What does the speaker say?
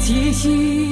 继续。